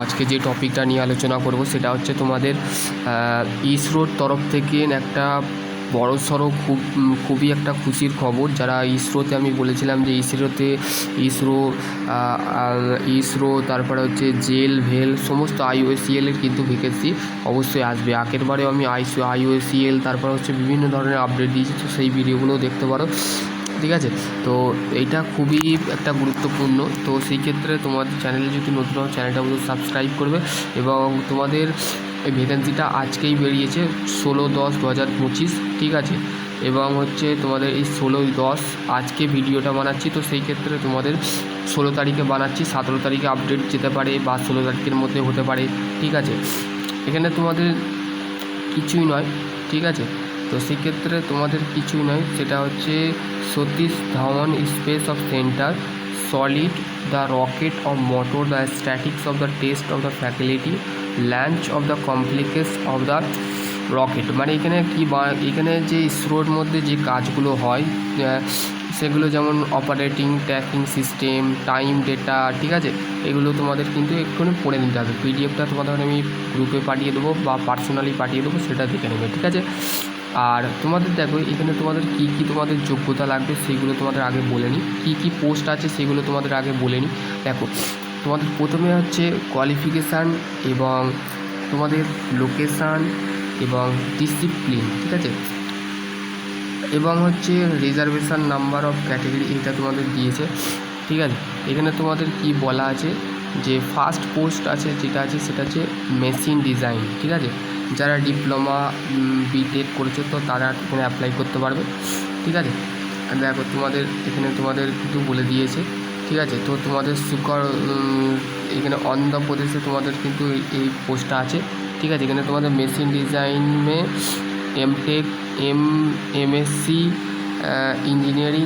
আজকে যে টপিকটা নিয়ে আলোচনা করব সেটা হচ্ছে তোমাদের ইসরোর তরফ থেকে একটা বড় সড়ো খুব, খুবই একটা খুশির খবর। যারা ইসরোতে আমি বলেছিলাম যে ইসরোতে ইসরো ইসরো তারপরে হচ্ছে জেল, ভেল, সমস্ত আইওএসিএল এর কিন্তু ভ্যাকেন্সি অবশ্যই আসবে। আগের বারেও আমি আইসি আইওএসিএল তারপর হচ্ছে বিভিন্ন ধরনের আপডেট দিয়েছি, তো সেই ভিডিওগুলোও দেখতে পারো। ঠিক আছে? তো এইটা খুবই একটা গুরুত্বপূর্ণ। তো সেই ক্ষেত্রে তোমাদের চ্যানেলে যদি নতুন হও চ্যানেলটা অবশ্যই সাবস্ক্রাইব করবে এবং তোমাদের এই ভ্যাকেন্সিটা আজকেই বেরিয়েছে ষোলো দশ দু হাজার পঁচিশ, ঠিক আছে? এবং হচ্ছে তোমাদের এই ষোলোই দশ আজকে ভিডিওটা বানাচ্ছি। তো সেই ক্ষেত্রে তোমাদের ষোলো তারিখে বানাচ্ছি, সতেরো তারিখে আপডেট যেতে পারে বা ষোলো তারিখের মধ্যে হতে পারে, ঠিক আছে? এখানে তোমাদের কিছুই নয়, ঠিক আছে? তো সেক্ষেত্রে তোমাদের কিছুই নয়। সেটা হচ্ছে Satish Dhawan space of centre, solid, the rocket of motor, the statics of the test of the faculty launch of the complex of the rocket. মানে এখানে কি বা, এখানে যে ইসরোর মধ্যে যে কাজগুলো হয় সেগুলো যেমন operating, tracking system, time data, ঠিক আছে? এগুলো তোমাদের কিন্তু একটুখানি পড়ে নিতে হবে। পিডিএফটা তোমাদের আমি গ্রুপে পাঠিয়ে দেবো বা পার্সোনালি পাঠিয়ে দেবো, সেটা দেখে নেবে, ঠিক আছে? আর তোমাদের দেখো, এখানে তোমাদের কী কী তোমাদের যোগ্যতা লাগবে সেগুলো তোমাদের আগে বলে নিই। কী কী পোস্ট আছে সেগুলো তোমাদের আগে বলে নিই। দেখো, তোমাদের প্রথমে হচ্ছে কোয়ালিফিকেশান এবং তোমাদের লোকেশান এবং ডিসিপ্লিন ঠিক আছে? এবং হচ্ছে রিজার্ভেশন নাম্বার অফ ক্যাটাগরি এটা তোমাদের দিয়েছে, ঠিক আছে? এখানে তোমাদের কি বলা আছে? যে ফার্স্ট পোস্ট আছে যেটা আছে সেটা হচ্ছে মেশিন ডিজাইন ঠিক আছে? যারা ডিপ্লোমা বিটেক করেছে, তো তারা এখানে অ্যাপ্লাই করতে পারবে। ঠিক আছে? দেখো, তোমাদের এখানে তোমাদের কিন্তু বলে দিয়েছে। ঠিক আছে? তো তোমাদের সুকর এখানে অন্ধ্রপ্রদেশে তোমাদের কিন্তু এই- এই পোস্টটা আছে। ঠিক আছে? এখানে তোমাদের মেশিন ডিজাইনে এমটেক এম এমএসসি ইঞ্জিনিয়ারিং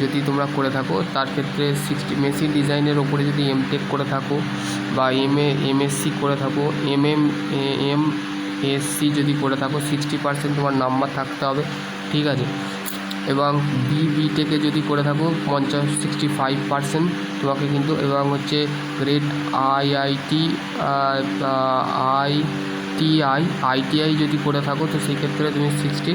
যদি তোমরা করে থাকো, তার ক্ষেত্রে সিক্সটি মেশিন ডিজাইনের ওপরে যদি এমটেক করে থাকো বা এম এ এমএসসি করে থাকো এম এম এম এসসি যদি করে থাকো সিক্সটি পার্সেন্ট তোমার নাম্বার থাকতে হবে, ঠিক আছে? এবং বি বিটেকে যদি করে থাকো, পঞ্চাশ সিক্সটি ফাইভ পার্সেন্ট তোমাকে কিন্তু, এবং হচ্ছে grade IIT I TI ITI যদি করে থাকো, তো সেই ক্ষেত্রে তুমি সিক্সটি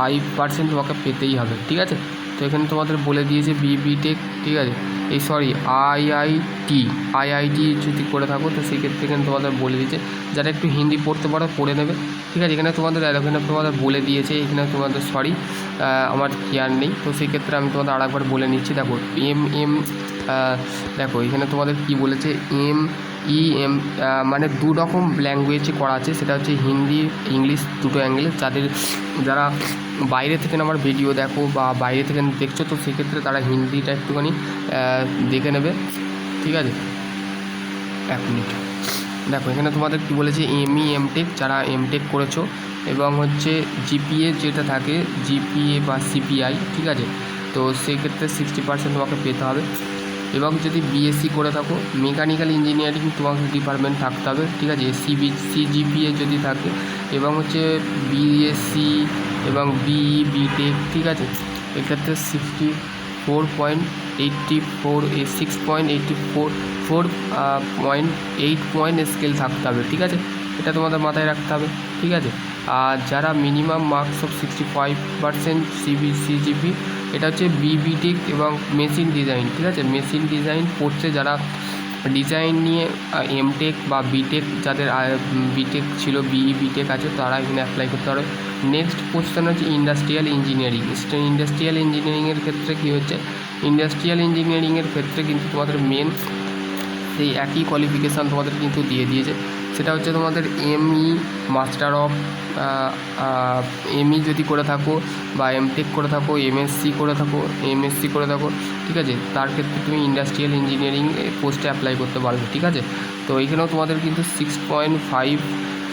ফাইভ পার্সেন্ট তোমাকে পেতেই হবে, ঠিক আছে? তো এখানে তোমাদের বলে দিয়েছে বি বিটেক ঠিক আছে? এই সরি আইআইটি আইআইটি যদি করে থাকো, তো সেই ক্ষেত্রে এখানে তোমাদের বলে দিয়েছে, যারা একটু হিন্দি পড়তে পারো, পড়ে নেবে, ঠিক আছে? এখানে তোমাদের এখানে তোমাদের বলে দিয়েছে, এখানে তোমাদের সরি আমার খেয়াল নেই, তো সেই ক্ষেত্রে আমি তোমাদের আরেকবার বলে নিচ্ছি, দেখো এম এম দেখো, এখানে তোমাদের কি বলেছে? এম, ই, এম মানে দু রকম ল্যাঙ্গুয়েজে করা আছে। সেটা হচ্ছে হিন্দি, ইংলিশ দুটো অ্যাঙ্গেল যাদের, যারা বাইরে থেকে আমার ভিডিও দেখো বা বাইরে থেকে দেখছ, তো সেক্ষেত্রে তারা হিন্দিটা একটুখানি দেখে নেবে। ঠিক আছে? এক মিনিট দেখো, এখানে তোমাদের কি বলেছে? এমই এমটেক যারা এমটেক করেছ, এবং হচ্ছে জিপিএ যেটা থাকে, জিপিএ বা সিপিআই, ঠিক আছে? তো সেক্ষেত্রে সিক্সটি পার্সেন্ট তোমাকে পেতে হবে। এবং যদি বিএসসি করে থাকো মেকানিক্যাল ইঞ্জিনিয়ারিং তোমাকে ডিপার্টমেন্ট থাকতে হবে, ঠিক আছে? সিবি সিজিপিএ যদি থাকে, এবং হচ্ছে বিএসসি এবং বিই বিটেক ঠিক আছে? এক্ষেত্রে sixty four point eighty four six point eighty four four point eight point scale থাকতে হবে, ঠিক আছে? এটা তোমাদের মাথায় রাখতে হবে, ঠিক আছে? আর যারা minimum marks of sixty five percent CB CGP এটা হচ্ছে বিবিটেক এবং মেশিন ডিজাইন ঠিক আছে? মেশিন ডিজাইন পড়ছে যারা ডিজাইন নিয়ে এমটেক বা বিটেক যাদের বিটেক ছিল বিই বিটেক আছে, তারা এখানে অ্যাপ্লাই করতে পারে নেক্সট কোশ্চেন হচ্ছে ইন্ডাস্ট্রিয়াল ইঞ্জিনিয়ারিং ইন্ডাস্ট্রিয়াল ইঞ্জিনিয়ারিংয়ের ক্ষেত্রে কী হচ্ছে? ইন্ডাস্ট্রিয়াল ইঞ্জিনিয়ারিংয়ের ক্ষেত্রে কিন্তু তোমাদের মেন সেই একই কোয়ালিফিকেশান তোমাদের কিন্তু দিয়ে দিয়েছে। সেটা হচ্ছে তোমাদের এমই মাস্টার অফ এমই যদি করে থাকো বা এমটেক করে থাকো এমএসসি করে থাকো এমএসসি করে থাকো, ঠিক আছে? তার ক্ষেত্রে তুমি ইন্ডাস্ট্রিয়াল ইঞ্জিনিয়ারিং পোস্টে অ্যাপ্লাই করতে পারবে, ঠিক আছে? তো এইখানেও তোমাদের কিন্তু সিক্স পয়েন্ট ফাইভ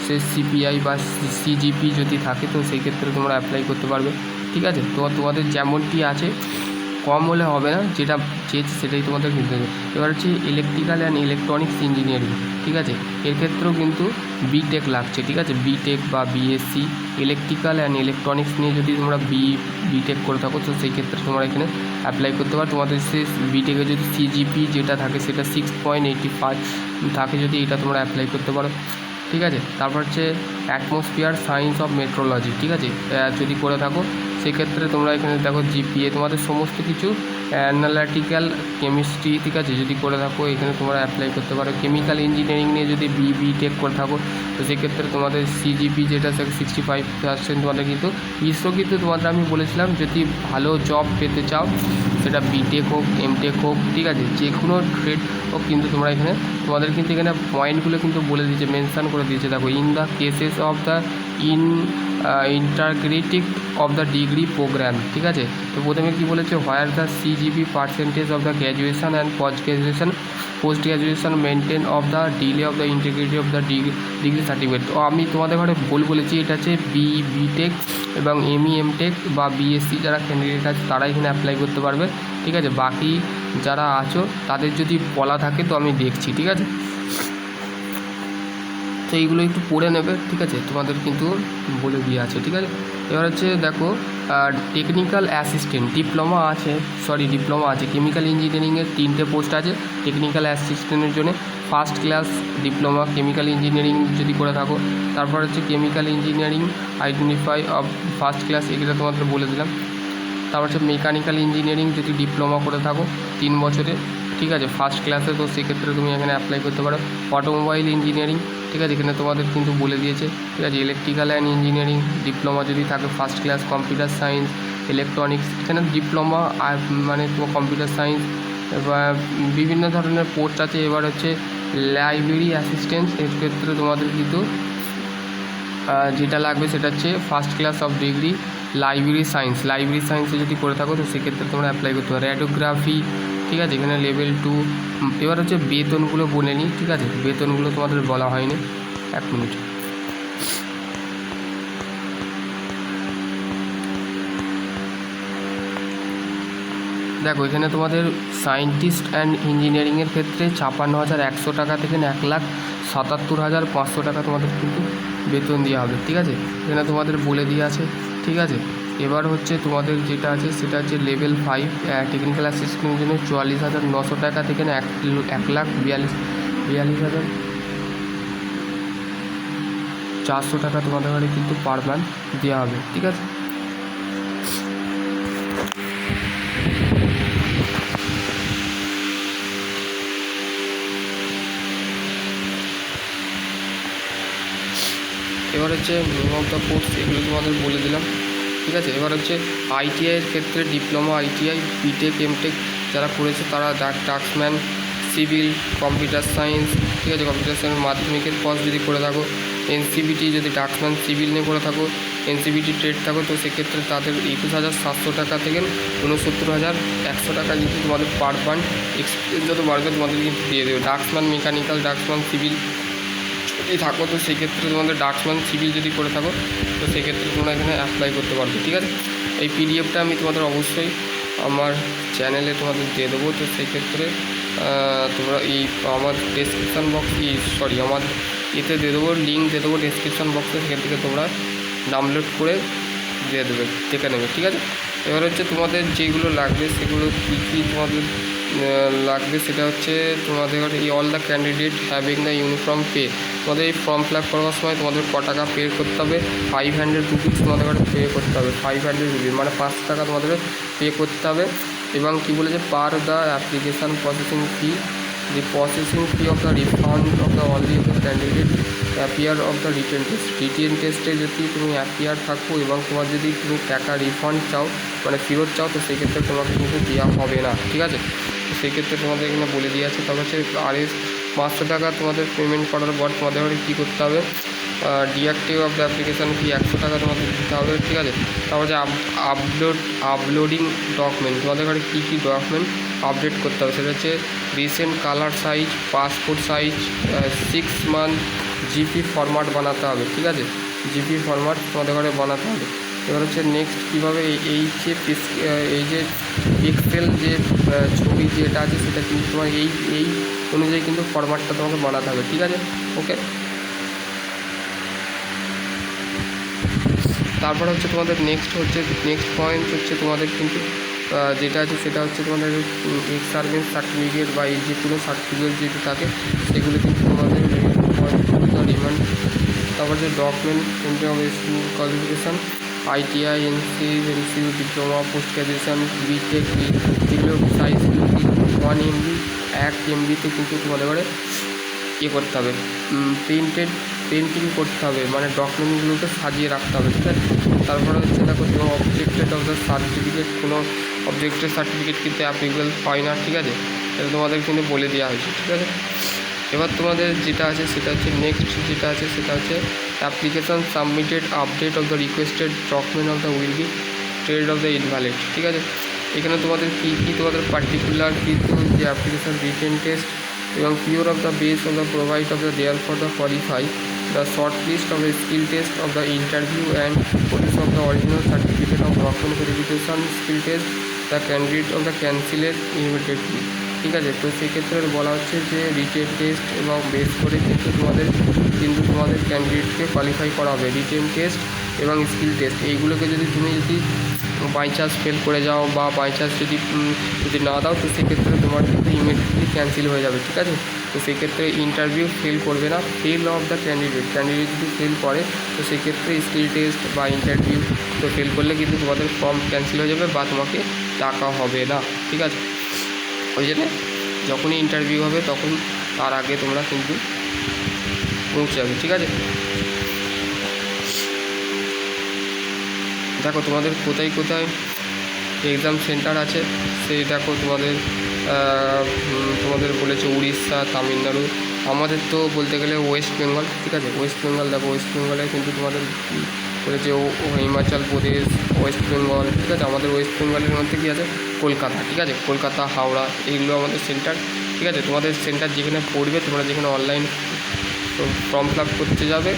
সে সিপিআই বা সিজিপি যদি থাকে, তো সেই ক্ষেত্রে তোমরা অ্যাপ্লাই করতে পারবে, ঠিক আছে? তো তোমাদের যেমনটি আছে কম হলে হবে না, যেটা চেয়েছে সেটাই তোমাদের কিনতে হবে এবার হচ্ছে ইলেকট্রিক্যাল অ্যান্ড ইলেকট্রনিক্স ইঞ্জিনিয়ারিং ঠিক আছে? এর ক্ষেত্রেও কিন্তু বিটেক লাগছে, ঠিক আছে? বিটেক বা বিএসসি ইলেকট্রিক্যাল অ্যান্ড ইলেকট্রনিক্স নিয়ে যদি তোমরা বি বিটেক করে থাকো, তো সেই ক্ষেত্রে তোমরা এখানে অ্যাপ্লাই করতে পারো। তোমাদের সে বিটেকে যদি সিজিপি যেটা থাকে, সেটা সিক্স পয়েন্ট এইটি ফাইভ থাকে যদি, এটা তোমরা অ্যাপ্লাই করতে পারো, ঠিক আছে? তারপর হচ্ছে অ্যাটমসফিয়ার সায়েন্স অফ মেট্রোলজি ঠিক আছে? যদি করে থাকো সেক্ষেত্রে তোমরা এখানে দেখো জিপিএ তোমাদের সমস্ত কিছু অ্যানালিটিক্যাল কেমিস্ট্রি ঠিক আছে? যদি করে থাকো, এখানে তোমরা অ্যাপ্লাই করতে পারো। কেমিক্যাল ইঞ্জিনিয়ারিং নিয়ে যদি বি বি টেক করে থাকো, তো সেক্ষেত্রে তোমাদের সিজিপি যেটা সিক্সটি ফাইভ পার্সেন্ট তোমাদের কিন্তু। ইসরো কিন্তু তোমাদের আমি বলেছিলাম, যদি ভালো জব পেতে চাও, সেটা বিটেক হোক এমটেক হোক, ঠিক আছে? যে কোনো ট্রেড হোক কিন্তু তোমরা এখানে, তোমাদের কিন্তু এখানে পয়েন্টগুলো কিন্তু বলে দিয়েছে মেনশান করে দিয়েছে। দেখো in the cases of the in integrative of the degree program ঠিক আছে? তো প্রথমে কী বলেছে where the CGP percentage of the graduation and post graduation post graduation maintain of the delay of the integrity of the degree degree certificate তো আমি তোমাদের ঘরে ভুল বলেছি, এটা হচ্ছে বি বিটেক এবং এমই এমটেক বা বিএসসি যারা ক্যান্ডিডেট আছে তারা এখানে অ্যাপ্লাই করতে পারবে, ঠিক আছে? বাকি যারা আছো, তাদের যদি বলা থাকে তো আমি দেখছি, ঠিক আছে? তো এইগুলো একটু পড়ে নেবে, ঠিক আছে? তোমাদের কিন্তু বলে দিয়ে আছে, ঠিক আছে? এবার হচ্ছে দেখো টেকনিক্যাল অ্যাসিস্ট্যান্ট ডিপ্লোমা আছে সরি ডিপ্লোমা আছে। কেমিক্যাল ইঞ্জিনিয়ারিংয়ের তিনটে পোস্ট আছে টেকনিক্যাল অ্যাসিস্ট্যান্টের জন্য first class diploma chemical engineering যদি করে থাকো। তারপর হচ্ছে chemical engineering identify of first class এগুলো তোমাদের বলে দিলাম। তারপর হচ্ছে মেকানিক্যাল ইঞ্জিনিয়ারিং যদি ডিপ্লোমা করে থাকো তিন বছরে, ঠিক আছে? ফার্স্ট ক্লাসে তো সেক্ষেত্রে তুমি এখানে অ্যাপ্লাই করতে পারো। অটোমোবাইল ইঞ্জিনিয়ারিং ঠিক আছে, এখানে তোমাদের কিন্তু বলে দিয়েছে, ঠিক আছে ইলেকট্রিক্যাল অ্যান্ড ইঞ্জিনিয়ারিং ডিপ্লোমা যদি থাকে first class computer science electronics এখানে ডিপ্লোমা মানে তোমার কম্পিউটার সায়েন্স এবার বিভিন্ন ধরনের পোস্ট আছে, এবার হচ্ছে লাইব্রেরি অ্যাসিস্ট্যান্ট এর ক্ষেত্রে তোমাদের কিন্তু যেটা লাগবে সেটা হচ্ছে first class of degree library science library সায়েন্সে যদি করে থাকো, তো সেক্ষেত্রে তোমরা অ্যাপ্লাই করতে পারো। র্যাডোগ্রাফি ঠিক আছে? এখানে লেভেল টু এবার হচ্ছে বেতনগুলো বলে নিই, ঠিক আছে? বেতনগুলো তোমাদের বলা হয়নি। এক মিনিট দেখো, এখানে তোমাদের সায়েন্টিস্ট অ্যান্ড ইঞ্জিনিয়ারিংয়ের ক্ষেত্রে ছাপান্ন হাজার একশো টাকা থেকে এক লাখ সাতাত্তর হাজার পাঁচশো টাকা তোমাদের কিন্তু বেতন দেওয়া হবে, ঠিক আছে? এখানে তোমাদের বলে দিয়ে আছে, ঠিক আছে? এবার হচ্ছে তোমাদের যেটা আছে, সেটা হচ্ছে লেভেল ফাইভ টেকনিক্যাল অ্যাসিস্ট্যান্টের জন্য চুয়াল্লিশ হাজার নশো টাকা থেকে এক এক লাখ বিয়াল্লিশ বিয়াল্লিশ হাজার চারশো টাকা তোমাদের ঘরে কিন্তু পার মান্থ দেওয়া হবে, ঠিক আছে? এবার হচ্ছে নেম অফ কোর্স এগুলো তোমাদের বলে দিলাম। ঠিক আছে? এবার হচ্ছে আইটিআইয়ের ক্ষেত্রে ডিপ্লোমা আইটিআই বিটেক এমটেক যারা করেছে তারা ডাক্সম্যান সিভিল কম্পিউটার সায়েন্স ঠিক আছে? কম্পিউটার সায়েন্স মাধ্যমিকের পর যদি করে থাকো এনসিবিটি যদি ডাক্সম্যান সিভিল নিয়ে করে থাকো এনসিবিটি ট্রেড থাকো, তো সেক্ষেত্রে তাদের একুশ হাজার সাতশো টাকা থেকে উনসত্তর হাজার একশো টাকা কিন্তু তোমাদের পার পান্ট এক্সপিরিয়েন্স যত বাড়বে তোমাদের কিন্তু দিয়ে দেবে। ডাক্সম্যান মেকানিক্যাল ডাক্সম্যান সিভিল যদি থাকো, তো সেক্ষেত্রে তোমাদের ডাক্সম্যান সিভিল যদি করে থাকো, তো সেক্ষেত্রে তোমরা এখানে অ্যাপ্লাই করতে পারবে, ঠিক আছে? এই পিডিএফটা আমি তোমাদের অবশ্যই আমার চ্যানেলে তোমাদের দিয়ে দেবো, তো সেক্ষেত্রে তোমরা এই আমার ডেসক্রিপশান বক্স সরি আমার এতে দিয়ে দেবো লিঙ্ক দিয়ে দেবো ডেসক্রিপশান বক্সে সেখান থেকে তোমরা ডাউনলোড করে দিয়ে দেবে, দেখে নেবে, ঠিক আছে? এবার হচ্ছে তোমাদের যেগুলো লাগবে, সেগুলো কী কী তোমাদের লাগবে সেটা হচ্ছে তোমাদের এই all the candidate having the uniform pay তোমাদের এই ফর্ম ফিল আপ করবার সময় তোমাদের ক টাকা পে করতে হবে? ফাইভ হান্ড্রেড রুপিস তোমাদের কাছে পে করতে হবে। ফাইভ হান্ড্রেড রুপিস মানে পাঁচ টাকা তোমাদের পে করতে হবে। এবং কী বলেছে? Per the application processing fee the processing fee of the refund of the all the other candidate appear of the written test written টেস্টে যদি তুমি অ্যাপিয়ার থাকো এবং তোমার যদি তুমি টাকা রিফান্ড চাও মানে ফেরত চাও, তো সেক্ষেত্রে তোমাকে কিন্তু দেওয়া হবে না। ঠিক আছে? সেক্ষেত্রে তোমাদের এখানে বলে দিয়ে আছে তারপর হচ্ছে আর এস পাঁচশো টাকা তোমাদের পেমেন্ট করার পর তোমাদের কী করতে হবে? Deactive of the application fee একশো টাকা তোমাদের দিতে হবে, ঠিক আছে? তারপর যে আপলোড আপলোডিং ডকুমেন্ট তোমাদের ঘরে কী কী ডকুমেন্ট আপডেট করতে হবে? সেটা হচ্ছে recent colour size passport size six month JP format বানাতে হবে, ঠিক আছে? জিপি ফরম্যাট তোমাদের ঘরে বানাতে হবে। এবার হচ্ছে নেক্সট কীভাবে এই- যে এই যে পিক্সেল যে ছবি যেটা আছে সেটা কিন্তু তোমার এই এই অনুযায়ী কিন্তু ফরম্যাটটা তোমাকে বানাতে হবে, ঠিক আছে? ওকে তারপর হচ্ছে তোমাদের নেক্সট হচ্ছে নেক্সট পয়েন্ট হচ্ছে তোমাদের কিন্তু যেটা আছে সেটা হচ্ছে তোমাদের এক্স সার্ভিস সার্টিফিকেট বা এই যে কোনো সার্টিফিকেট যেটা থাকে, সেগুলো কিন্তু তোমাদের ডিমান্ড তারপর যে document school qualification ITI NC NCU diploma, post graduation, BTech যেগুলো সাইজ ওয়ান এমবি এক এমবিতে কিন্তু তোমাদের করে ইয়ে করতে হবে। প্রিন্টেড পেন্টিং করতে হবে মানে ডকুমেন্টগুলোকে সাজিয়ে রাখতে হবে, ঠিক আছে? তারপরে হচ্ছে দেখো তোমার অবজেক্টেড অফ দ্য সার্টিফিকেট কোনো অবজেক্টের সার্টিফিকেট কিন্তু অ্যাপ্লিকেবল হয় না, ঠিক আছে? এটা তোমাদের কিন্তু বলে দেওয়া হয়েছে, ঠিক আছে? এবার তোমাদের যেটা আছে, সেটা হচ্ছে নেক্সট যেটা আছে, সেটা হচ্ছে The submitted update of the requested requested of the will be trade of the the ঠিক আছে এখানে তোমাদের কী কী তোমাদের পার্টিকুলার কিন্তু যে অ্যাপ্লিকেশান রিটেন টেস্ট এবং pure of the base of the provide of the their for the qualify the short list of the skill test of the interview and produce of the original certificate of document verification skill test the candidate of the cancelled immediately ঠিক আছে, তো সেক্ষেত্রে বলা হচ্ছে যে written test এবং base করে কিন্তু তোমাদের কিন্তু তোমাদের ক্যান্ডিডেটকে কোয়ালিফাই করা হবে। রিটেন টেস্ট এবং স্কিল টেস্ট এইগুলোকে যদি তুমি যদি বাই চান্স ফেল করে যাও বা বাই চান্স যদি যদি না দাও, তো সেক্ষেত্রে তোমার কিন্তু ইমিডিয়েটলি ক্যান্সেল হয়ে যাবে, ঠিক আছে? তো সেক্ষেত্রে ইন্টারভিউ ফেল করবে না fail of the candidate candidate যদি ফেল করে, তো সেক্ষেত্রে স্কিল টেস্ট বা ইন্টারভিউ তো ফেল করলে কিন্তু তোমাদের ফর্ম ক্যান্সেল হয়ে যাবে বা তোমাকে টাকা হবে না, ঠিক আছে? ওই যখনই ইন্টারভিউ হবে তখন তার আগে তোমরা কিন্তু পৌঁছে যাবে, ঠিক আছে? দেখো তোমাদের কোথায় কোথায় এক্সাম সেন্টার আছে, সেই দেখো তোমাদের তোমাদের বলেছে উড়িষ্যা, তামিলনাড়ু, আমাদের তো বলতে গেলে ওয়েস্ট বেঙ্গল ঠিক আছে? ওয়েস্ট বেঙ্গল দেখো ওয়েস্ট বেঙ্গলে কিন্তু তোমাদের বলেছে হিমাচল প্রদেশ ওয়েস্ট বেঙ্গল ঠিক আছে? আমাদের ওয়েস্ট বেঙ্গলের মধ্যে কী আছে? কলকাতা, ঠিক আছে? কলকাতা, হাওড়া, এইগুলো আমাদের সেন্টার ঠিক আছে? তোমাদের সেন্টার যেখানে পড়বে, তোমরা যেখানে অনলাইন ফর্ম ফিল আপ করতে যাবে,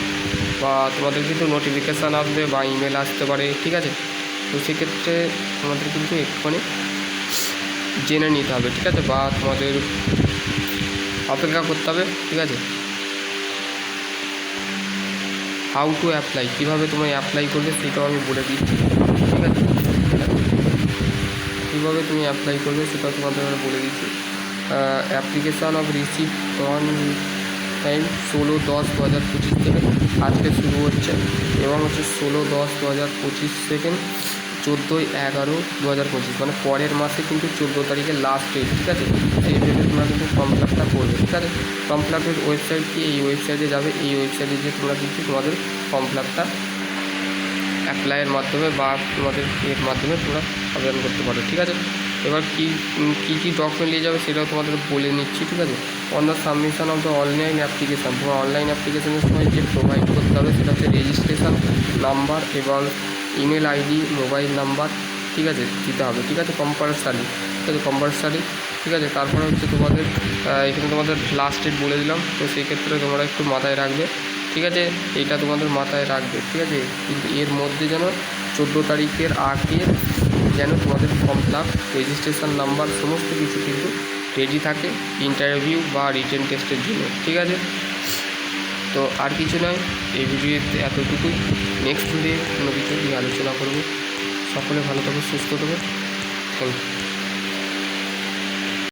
বা তোমাদের কিন্তু নোটিফিকেশান আসবে বা ইমেল আসতে পারে, ঠিক আছে? তো সেক্ষেত্রে তোমাদের কিন্তু একটুখানি জেনে নিতে হবে, ঠিক আছে? বা তোমাদের অপেক্ষা করতে হবে, ঠিক আছে? হাউ টু অ্যাপ্লাই কীভাবে তোমায় অ্যাপ্লাই করবে, সেটাও আমি বলে দিচ্ছি, ঠিক আছে? কীভাবে তুমি অ্যাপ্লাই করবে সেটাও তোমাদের আমি বলে দিচ্ছি। Application of receive on time ষোলো দশ দু হাজার পঁচিশ থেকে আজকে শুরু হচ্ছে এবং হচ্ছে ষোলো দশ দু হাজার পঁচিশ থেকে চোদ্দোই এগারো দু হাজার পঁচিশ মানে পরের মাসে কিন্তু চোদ্দ তারিখে লাস্ট ডেট ঠিক আছে? সেই ডেটে তোমরা কিন্তু ফর্ম ফিল আপটা করবে, ঠিক আছে? ফর্ম ওয়েবসাইট কি? এই ওয়েবসাইটে যাবে, এই ওয়েবসাইটে গিয়ে তোমরা কিন্তু তোমাদের ফর্ম অ্যাপ্লাইয়ের মাধ্যমে বা তোমাদের এর মাধ্যমে তোমরা আবেদন করতে পারো, ঠিক আছে? এবার কী কী কী ডকুমেন্ট নিয়ে যাবে সেটাও তোমাদের বলে নিচ্ছি, ঠিক আছে? On the submission of the online application তোমার অনলাইন অ্যাপ্লিকেশনের সময় যে প্রোভাইড করতে হবে সেটা হচ্ছে রেজিস্ট্রেশন নাম্বার এবং ইমেল আইডি মোবাইল নাম্বার ঠিক আছে? দিতে হবে, ঠিক আছে? কম্পালসারি ঠিক আছে? কম্পালসারি ঠিক আছে? তারপরে হচ্ছে তোমাদের এখানে তোমাদের লাস্ট ডেট বলে দিলাম, তো সেই ক্ষেত্রে তোমরা একটু মাথায় রাখবে, ঠিক আছে? এটা তোমাদের মাথায় রাখবে, ঠিক আছে? কিন্তু এর মধ্যে যেন চোদ্দ তারিখের আগে যেন তোমাদের ফর্ম ফিল রেজিস্ট্রেশন নাম্বার সমস্ত কিছু কিন্তু রেডি থাকে ইন্টারভিউ বা রিটার্ন টেস্টের জন্য, ঠিক আছে? তো আর কিছু নয়, এই ভিডিওতে এতটুকুই নেক্সট ভিডিও কোনো কিছু নিয়ে আলোচনা করব। সকলে ভালো থাকো, সুস্থ থাকবে থ্যাংক ইউ